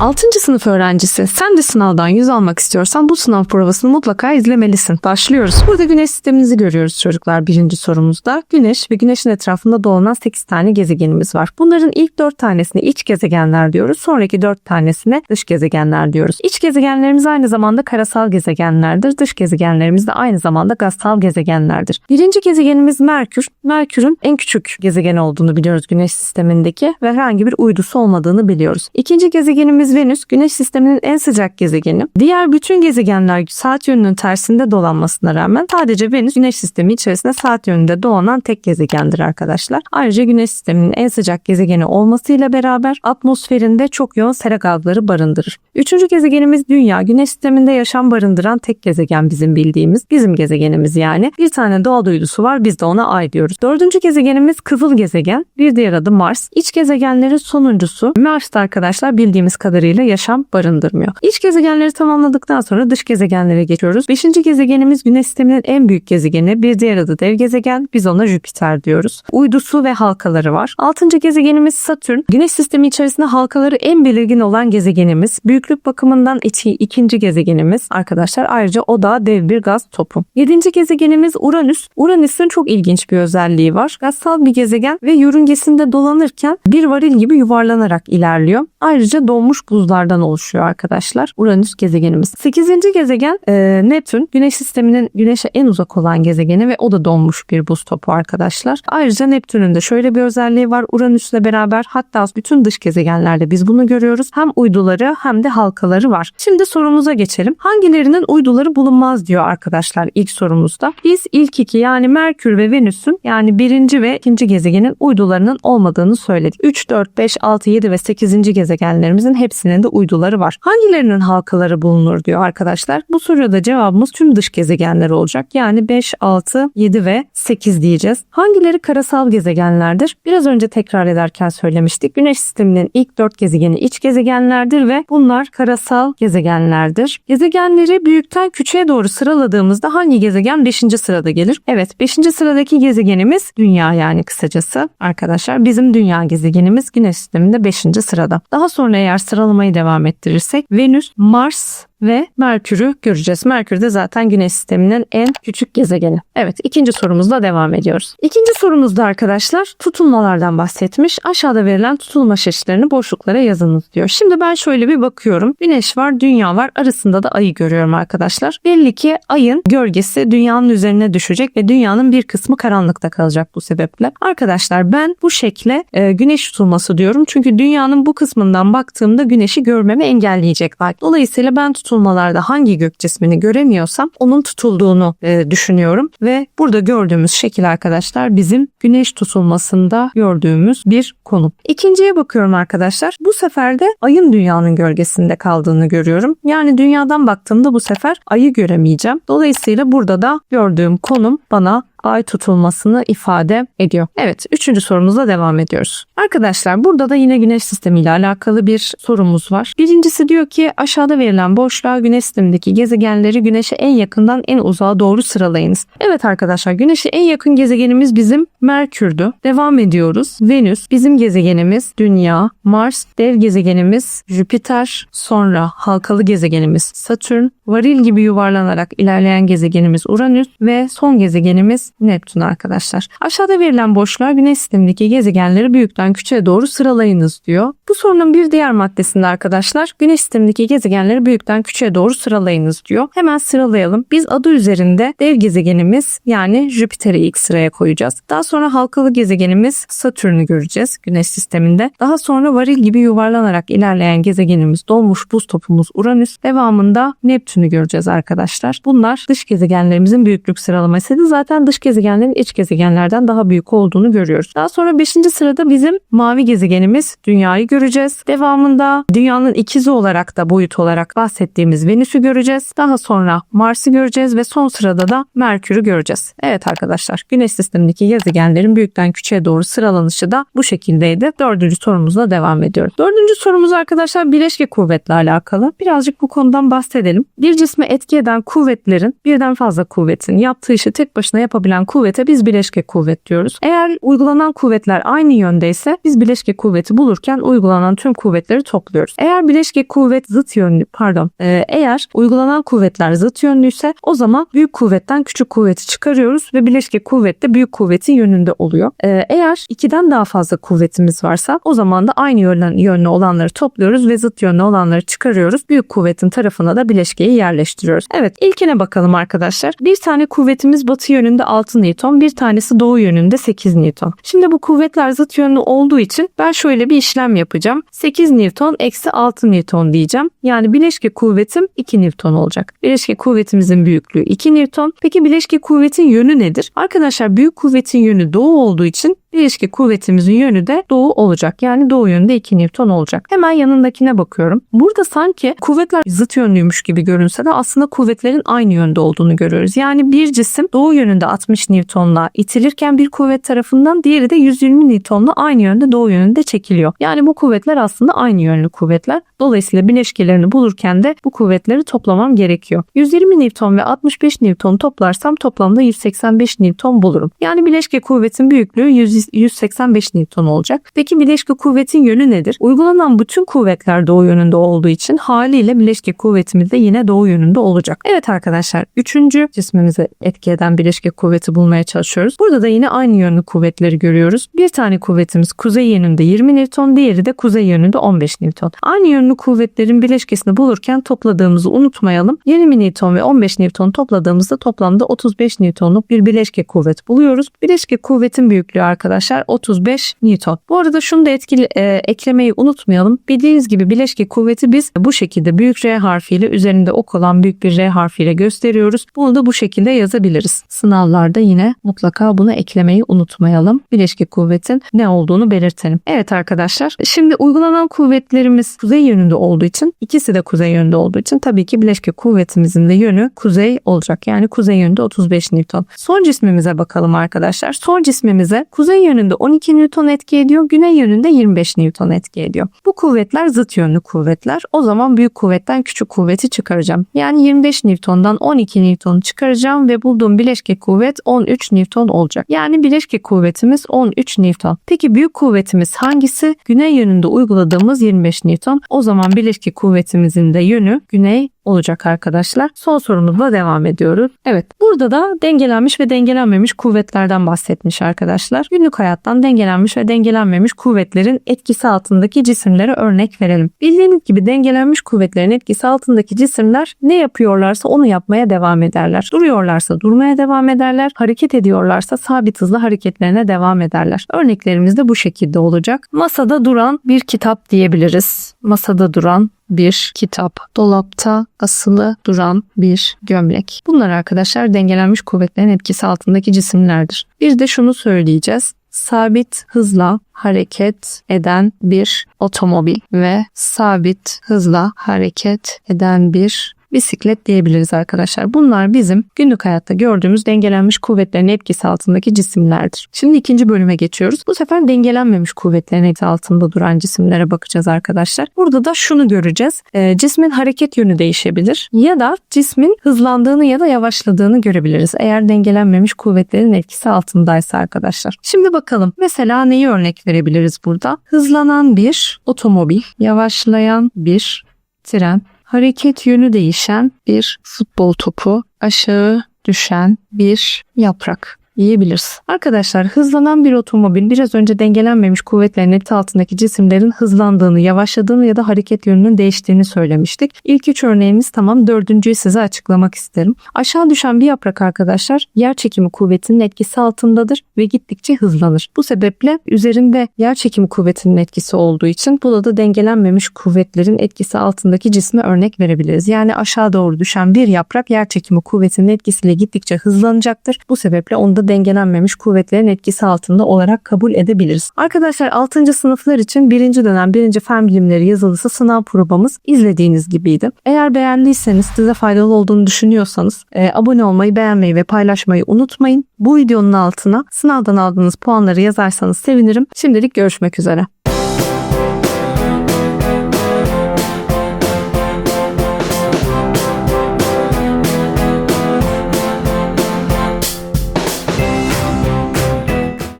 6. sınıf öğrencisi sen de sınavdan 100 almak istiyorsan bu sınav provasını mutlaka izlemelisin. Başlıyoruz. Burada güneş sistemimizi görüyoruz çocuklar birinci sorumuzda. Güneş ve güneşin etrafında dolanan 8 tane gezegenimiz var. Bunların ilk 4 tanesine iç gezegenler diyoruz. Sonraki 4 tanesine dış gezegenler diyoruz. İç gezegenlerimiz aynı zamanda karasal gezegenlerdir. Dış gezegenlerimiz de aynı zamanda gazsal gezegenlerdir. Birinci gezegenimiz Merkür. Merkür'ün en küçük gezegen olduğunu biliyoruz güneş sistemindeki ve herhangi bir uydusu olmadığını biliyoruz. İkinci gezegenimiz Venüs. Güneş sisteminin en sıcak gezegeni. Diğer bütün gezegenler saat yönünün tersinde dolanmasına rağmen sadece Venüs güneş sistemi içerisinde saat yönünde dolanan tek gezegendir arkadaşlar. Ayrıca güneş sisteminin en sıcak gezegeni olmasıyla beraber atmosferinde çok yoğun sera gazları barındırır. Üçüncü gezegenimiz Dünya. Güneş sisteminde yaşam barındıran tek gezegen bizim bildiğimiz. Bizim gezegenimiz yani. Bir tane doğal uydusu var biz de ona Ay diyoruz. Dördüncü gezegenimiz Kızıl gezegen. Bir diğer adı Mars. İç gezegenlerin sonuncusu. Mars'ta arkadaşlar bildiğimiz kadarıyla yaşam barındırmıyor. İç gezegenleri tamamladıktan sonra dış gezegenlere geçiyoruz. Beşinci gezegenimiz Güneş sisteminin en büyük gezegeni. Bir diğer adı dev gezegen. Biz ona Jüpiter diyoruz. Uydusu ve halkaları var. Altıncı gezegenimiz Satürn. Güneş sistemi içerisinde halkaları en belirgin olan gezegenimiz. Büyüklük bakımından iki, ikinci gezegenimiz arkadaşlar. Ayrıca o da dev bir gaz topu. Yedinci gezegenimiz Uranüs. Uranüs'ün çok ilginç bir özelliği var. Gazsal bir gezegen ve yörüngesinde dolanırken bir varil gibi yuvarlanarak ilerliyor. Ayrıca donmuş buzlardan oluşuyor arkadaşlar. Uranüs gezegenimiz. Sekizinci gezegen e, Neptün. Güneş sisteminin güneşe en uzak olan gezegeni ve o da donmuş bir buz topu arkadaşlar. Ayrıca Neptün'ün de şöyle bir özelliği var. Uranüs'le beraber hatta bütün dış gezegenlerde biz bunu görüyoruz. Hem uyduları hem de halkaları var. Şimdi sorumuza geçelim. Hangilerinin uyduları bulunmaz diyor arkadaşlar ilk sorumuzda. Biz ilk iki yani Merkür ve Venüs'ün yani birinci ve ikinci gezegenin uydularının olmadığını söyledik. 3, 4, 5, 6, 7 ve 8. gezegenlerimizin hepsinin de uyduları var. Hangilerinin halkaları bulunur diyor arkadaşlar. Bu soruda cevabımız tüm dış gezegenler olacak. Yani 5, 6, 7 ve 8 diyeceğiz. Hangileri karasal gezegenlerdir? Biraz önce tekrar ederken söylemiştik. Güneş sisteminin ilk 4 gezegeni iç gezegenlerdir ve bunlar karasal gezegenlerdir. Gezegenleri büyükten küçüğe doğru sıraladığımızda hangi gezegen 5. sırada gelir? Evet 5. sıradaki gezegenimiz Dünya yani kısacası arkadaşlar. Bizim Dünya gezegenimiz Güneş sisteminde 5. sırada. Daha sonra eğer sıralamayı devam ettirirsek Venüs, Mars, ve Merkür'ü göreceğiz. Merkür de zaten Güneş sisteminin en küçük gezegeni. Evet ikinci sorumuzla devam ediyoruz. İkinci sorumuzda arkadaşlar tutulmalardan bahsetmiş. Aşağıda verilen tutulma çeşitlerini boşluklara yazınız diyor. Şimdi ben şöyle bir bakıyorum. Güneş var, dünya var. Arasında da ayı görüyorum arkadaşlar. Belli ki ayın gölgesi dünyanın üzerine düşecek ve dünyanın bir kısmı karanlıkta kalacak bu sebeple. Arkadaşlar ben bu şekle e, güneş tutulması diyorum. Çünkü dünyanın bu kısmından baktığımda güneşi görmemi engelleyecek. Dolayısıyla ben tutulmalarda hangi gök cismini göremiyorsam onun tutulduğunu e, düşünüyorum ve burada gördüğümüz şekil arkadaşlar bizim güneş tutulmasında gördüğümüz bir konum. İkinciye bakıyorum arkadaşlar. Bu sefer de ayın dünyanın gölgesinde kaldığını görüyorum. Yani dünyadan baktığımda bu sefer ayı göremeyeceğim. Dolayısıyla burada da gördüğüm konum bana ay tutulmasını ifade ediyor. Evet, üçüncü sorumuzla devam ediyoruz. Arkadaşlar burada da yine güneş sistemi ile alakalı bir sorumuz var. Birincisi diyor ki aşağıda verilen boşluğa güneş sistemindeki gezegenleri güneşe en yakından en uzağa doğru sıralayınız. Evet arkadaşlar güneşe en yakın gezegenimiz bizim Merkür'dü. Devam ediyoruz. Venüs, bizim gezegenimiz Dünya, Mars, dev gezegenimiz Jüpiter, sonra halkalı gezegenimiz Satürn, varil gibi yuvarlanarak ilerleyen gezegenimiz Uranüs ve son gezegenimiz Neptün arkadaşlar. Aşağıda verilen boşluğa güneş sistemindeki gezegenleri büyükten küçüğe doğru sıralayınız diyor. Bu sorunun bir diğer maddesinde arkadaşlar güneş sistemindeki gezegenleri büyükten küçüğe doğru sıralayınız diyor. Hemen sıralayalım. Biz adı üzerinde dev gezegenimiz yani Jüpiter'i ilk sıraya koyacağız. Daha sonra halkalı gezegenimiz Satürn'ü göreceğiz güneş sisteminde. Daha sonra varil gibi yuvarlanarak ilerleyen gezegenimiz dolmuş buz topumuz Uranüs. Devamında Neptün'ü göreceğiz arkadaşlar. Bunlar dış gezegenlerimizin büyüklük sıralamasıydı. Zaten dış gezegenlerin iç gezegenlerden daha büyük olduğunu görüyoruz. Daha sonra 5. sırada bizim mavi gezegenimiz Dünya'yı göreceğiz. Devamında Dünya'nın ikizi olarak da boyut olarak bahsettiğimiz Venüs'ü göreceğiz. Daha sonra Mars'ı göreceğiz ve son sırada da Merkür'ü göreceğiz. Evet arkadaşlar Güneş sistemindeki gezegenlerin büyükten küçüğe doğru sıralanışı da bu şekildeydi. Dördüncü sorumuzla devam ediyoruz. Dördüncü sorumuz arkadaşlar bileşke kuvvetle alakalı. Birazcık bu konudan bahsedelim. Bir cisme etki eden kuvvetlerin birden fazla kuvvetin yaptığı işi tek başına yapabilmesi uygulanabilen kuvvete biz bileşke kuvvet diyoruz. Eğer uygulanan kuvvetler aynı yöndeyse biz bileşke kuvveti bulurken uygulanan tüm kuvvetleri topluyoruz. Eğer bileşke kuvvet zıt yönlü pardon e, eğer uygulanan kuvvetler zıt yönlüyse o zaman büyük kuvvetten küçük kuvveti çıkarıyoruz ve bileşke kuvvet de büyük kuvvetin yönünde oluyor. E, eğer ikiden daha fazla kuvvetimiz varsa o zaman da aynı yönlü, yönlü olanları topluyoruz ve zıt yönlü olanları çıkarıyoruz. Büyük kuvvetin tarafına da bileşkeyi yerleştiriyoruz. Evet ilkine bakalım arkadaşlar. Bir tane kuvvetimiz batı yönünde 6 Newton, bir tanesi doğu yönünde 8 Newton. Şimdi bu kuvvetler zıt yönlü olduğu için ben şöyle bir işlem yapacağım. 8 Newton eksi 6 Newton diyeceğim. Yani bileşke kuvvetim 2 Newton olacak. Bileşke kuvvetimizin büyüklüğü 2 Newton. Peki bileşke kuvvetin yönü nedir? Arkadaşlar büyük kuvvetin yönü doğu olduğu için bileşke kuvvetimizin yönü de doğu olacak. Yani doğu yönünde 2 Newton olacak. Hemen yanındakine bakıyorum. Burada sanki kuvvetler zıt yönlüymüş gibi görünse de aslında kuvvetlerin aynı yönde olduğunu görüyoruz. Yani bir cisim doğu yönünde 60 Newton'la itilirken bir kuvvet tarafından diğeri de 120 Newton'la aynı yönde doğu yönünde çekiliyor. Yani bu kuvvetler aslında aynı yönlü kuvvetler. Dolayısıyla bileşkelerini bulurken de bu kuvvetleri toplamam gerekiyor. 120 Newton ve 65 Newton toplarsam toplamda 185 Newton bulurum. Yani bileşke kuvvetin büyüklüğü 100 185 Newton olacak. Peki bileşke kuvvetin yönü nedir? Uygulanan bütün kuvvetler doğu yönünde olduğu için haliyle bileşke kuvvetimiz de yine doğu yönünde olacak. Evet arkadaşlar üçüncü cismimize etki eden bileşke kuvveti bulmaya çalışıyoruz. Burada da yine aynı yönlü kuvvetleri görüyoruz. Bir tane kuvvetimiz kuzey yönünde 20 Newton, diğeri de kuzey yönünde 15 Newton. Aynı yönlü kuvvetlerin bileşkesini bulurken topladığımızı unutmayalım. 20 Newton ve 15 Newton topladığımızda toplamda 35 Newtonluk bir bileşke kuvvet buluyoruz. Bileşke kuvvetin büyüklüğü arkadaşlar 35 Newton. Bu arada şunu da etkili e, eklemeyi unutmayalım. Bildiğiniz gibi bileşke kuvveti biz bu şekilde büyük R harfiyle üzerinde ok olan büyük bir R harfiyle gösteriyoruz. Bunu da bu şekilde yazabiliriz. Sınavlarda yine mutlaka bunu eklemeyi unutmayalım. Bileşke kuvvetin ne olduğunu belirtelim. Evet arkadaşlar şimdi uygulanan kuvvetlerimiz kuzey yönünde olduğu için ikisi de kuzey yönünde olduğu için tabii ki bileşke kuvvetimizin de yönü kuzey olacak. Yani kuzey yönünde 35 Newton. Son cismimize bakalım arkadaşlar. Son cismimize kuzey yönünde 12 Newton etki ediyor. Güney yönünde 25 Newton etki ediyor. Bu kuvvetler zıt yönlü kuvvetler. O zaman büyük kuvvetten küçük kuvveti çıkaracağım. Yani 25 Newton'dan 12 Newton'u çıkaracağım ve bulduğum bileşke kuvvet 13 Newton olacak. Yani bileşke kuvvetimiz 13 Newton. Peki büyük kuvvetimiz hangisi? Güney yönünde uyguladığımız 25 Newton. O zaman bileşke kuvvetimizin de yönü güney olacak arkadaşlar. Son sorumuzla devam ediyoruz. Evet burada da dengelenmiş ve dengelenmemiş kuvvetlerden bahsetmiş arkadaşlar. Günlük hayattan dengelenmiş ve dengelenmemiş kuvvetlerin etkisi altındaki cisimlere örnek verelim. Bildiğiniz gibi dengelenmiş kuvvetlerin etkisi altındaki cisimler ne yapıyorlarsa onu yapmaya devam ederler. Duruyorlarsa durmaya devam ederler. Hareket ediyorlarsa sabit hızla hareketlerine devam ederler. Örneklerimiz de bu şekilde olacak. Masada duran bir kitap diyebiliriz. Masada duran bir kitap, dolapta asılı duran bir gömlek. Bunlar arkadaşlar dengelenmiş kuvvetlerin etkisi altındaki cisimlerdir. Bir de şunu söyleyeceğiz. Sabit hızla hareket eden bir otomobil ve sabit hızla hareket eden bir bisiklet diyebiliriz arkadaşlar. Bunlar bizim günlük hayatta gördüğümüz dengelenmiş kuvvetlerin etkisi altındaki cisimlerdir. Şimdi ikinci bölüme geçiyoruz. Bu sefer dengelenmemiş kuvvetlerin etkisi altında duran cisimlere bakacağız arkadaşlar. Burada da şunu göreceğiz. E, cismin hareket yönü değişebilir ya da cismin hızlandığını ya da yavaşladığını görebiliriz. Eğer dengelenmemiş kuvvetlerin etkisi altındaysa arkadaşlar. Şimdi bakalım mesela neyi örnek verebiliriz burada? Hızlanan bir otomobil, yavaşlayan bir tren, hareket yönü değişen bir futbol topu, aşağı düşen bir yaprak yiyebiliriz. Arkadaşlar hızlanan bir otomobil biraz önce dengelenmemiş kuvvetlerin etkisi altındaki cisimlerin hızlandığını, yavaşladığını ya da hareket yönünün değiştiğini söylemiştik. İlk üç örneğimiz tamam. Dördüncüyü size açıklamak isterim. Aşağı düşen bir yaprak arkadaşlar yer çekimi kuvvetinin etkisi altındadır ve gittikçe hızlanır. Bu sebeple üzerinde yer çekimi kuvvetinin etkisi olduğu için burada da dengelenmemiş kuvvetlerin etkisi altındaki cisme örnek verebiliriz. Yani aşağı doğru düşen bir yaprak yer çekimi kuvvetinin etkisiyle gittikçe hızlanacaktır. Bu sebeple onda dengelenmemiş kuvvetlerin etkisi altında olarak kabul edebiliriz. Arkadaşlar 6. sınıflar için 1. dönem 1. fen bilimleri yazılısı sınav probamız izlediğiniz gibiydi. Eğer beğendiyseniz size faydalı olduğunu düşünüyorsanız e, abone olmayı, beğenmeyi ve paylaşmayı unutmayın. Bu videonun altına sınavdan aldığınız puanları yazarsanız sevinirim. Şimdilik görüşmek üzere.